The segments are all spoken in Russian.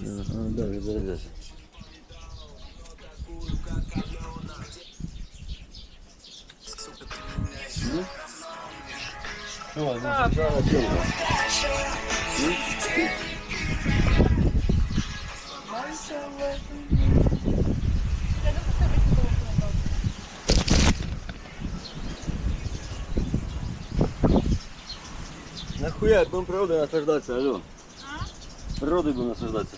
Даже, даже. Ну? О, ну, цього. Нахуя будем природой наслаждаться, алло? Природой будем наслаждаться.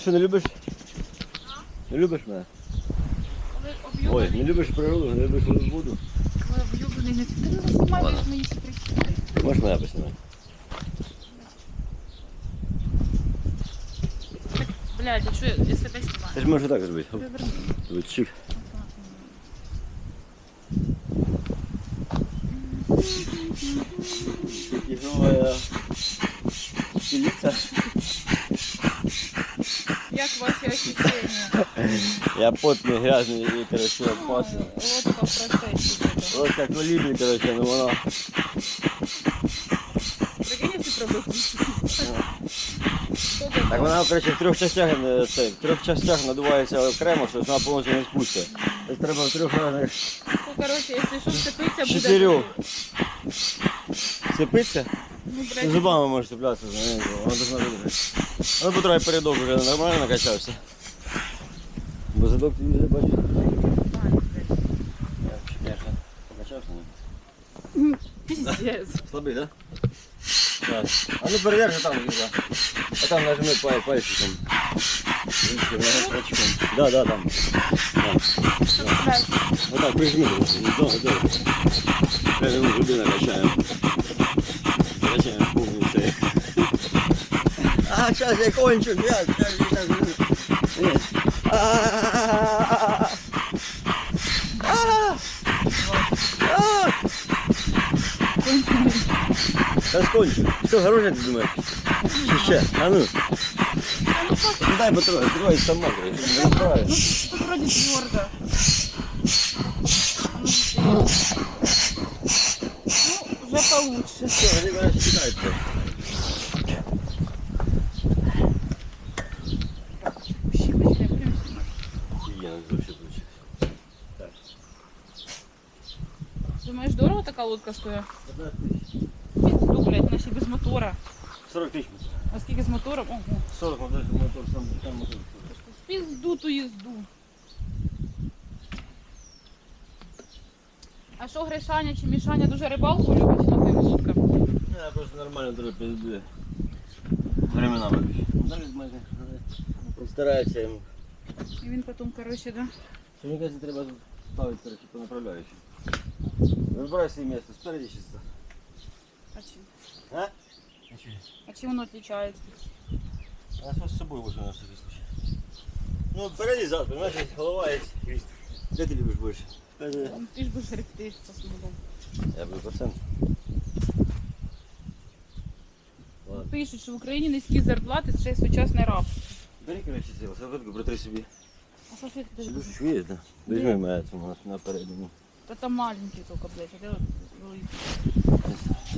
Що, не любиш? Не любиш мене? Але Ой, об'юблений, не любиш природу, не любиш воду. але об'юблений не ти не знімаєш Ладно. мої прикиди. Можеш мене поснімати? Блядь, а що я, я себе знімаю? Ти ж можеш так зробити. Хоп, Переверни. тобі чик. Тигровая певица. Я потный, грязный и, короче, опасный. Лодка в процесі. буде. Вот как в Либии, короче, ну вона. Прикинь, якщо пробити. Так вона, короче, в трьох частях, е, це, в трьох частях надувається окремо, що вона повністю не спустить. Тобто треба в трьох разних Ну, коротше, якщо що вцепиться, буде... чотирьох сипиться. Ну, Ти блядь, зубами можеш цеплятися, знаєш, вона должна видержати. Ну, потрохи передок вже нормально накачався. Бо задок ти вже бачиш. блядь. Я, конечно, покачався. ні? Пиздец. Слабий, да? Так. А ну передержи там, Ліза. А там нажми пай, пальчиком. Да, да, там. Да. Блядь, Вот так прижми. Долго, долго. Прямо ему груди накачаем. Накачаем полностью. А, сейчас я кончу. Сейчас, сейчас, сейчас. Нет. А-а-а-а-а. А! А! Сейчас кончу. Что, хорошее ты думаешь? Еще, а ну. Ну дай потрогай, трогай сама. Ну, тут вроде твердо. Ну, уже получше. Все, они, короче, кидают-то. Вообще получилось. Так. Думаешь, дорого такая лодка стоит? 15 тысяч. Пизду, блядь, ще без мотора. 40 тысяч. А скільки з мотором? Ого. 40 мотор, мотор сам, сам мотор. В Пизду ту їзду. А що Гришаня чи Мішаня дуже рибалку любить на тим лодкам? Я просто нормально трохи пиздую. Временами. Далі майже. Стараюся їм. І він потім, коротше, да. Що мені кажется, треба ставити, короче, по направляючій. Вибирай своє місце, спереді чи ззаду. А чим? А? А чим воно відрізняється? А що з собою возьму на всякий случай? Ну, впереді зад, понимаешь, есть голова, есть хвіст. Де ти любиш більше? Впереді. Ну, Ти ж будеш ректи по смугам. Я буду по центру. Ладно. Пишуть, що в Україні низькі зарплати це сучасне рабство. Бери, короче, цілу салфетку, протри собі. А салфетки ти Сидушечку є, да? Візьми мене цю на, напередину. Та там маленькі тільки, блядь, а де великі?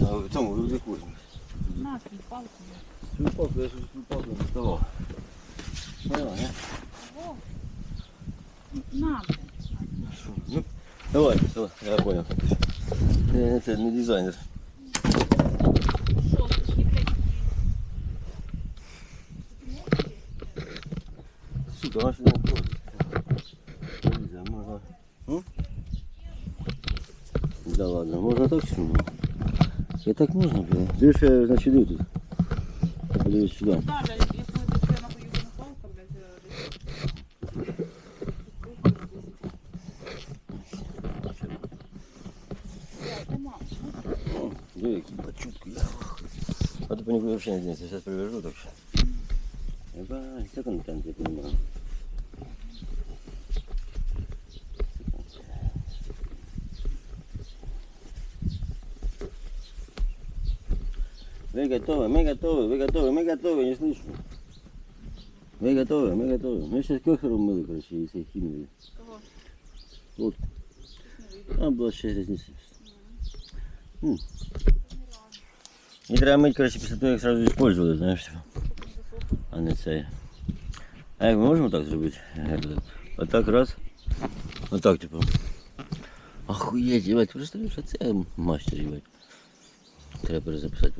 А в цьому рюкзаку візьми. На, свій палку, блядь. Свою палку, я свою палку не доставав. Поняла, не? О, на, блядь. Що? Ну, давай, все, я понял. Я це не дизайнер. іду тут. Подивись сюди. Да, блядь, якщо ви десь на поїду на палку, блядь, е, десь. Блядь, нема. О, диви, який бачутку. А то по нікуди взагалі не дінеться, зараз привяжу так що. Ебать, це контент, я понимаю. Вы готовы, мы готовы, вы готовы, мы готовы, не слышу. Мы готовы, мы готовы. Мы сейчас кохером мыли, короче, и всех кинули. Кого? Вот. Щось не вийде. Там было ще грязніше. М. І треба мити, коротше, після того, як одразу використовували, знаєш. типу. А не це. А як ми можемо так зробити? Отак раз. Отак, типу. Охуєть, їбать, представляєш, що це мастер, їбать. Треба перезаписати.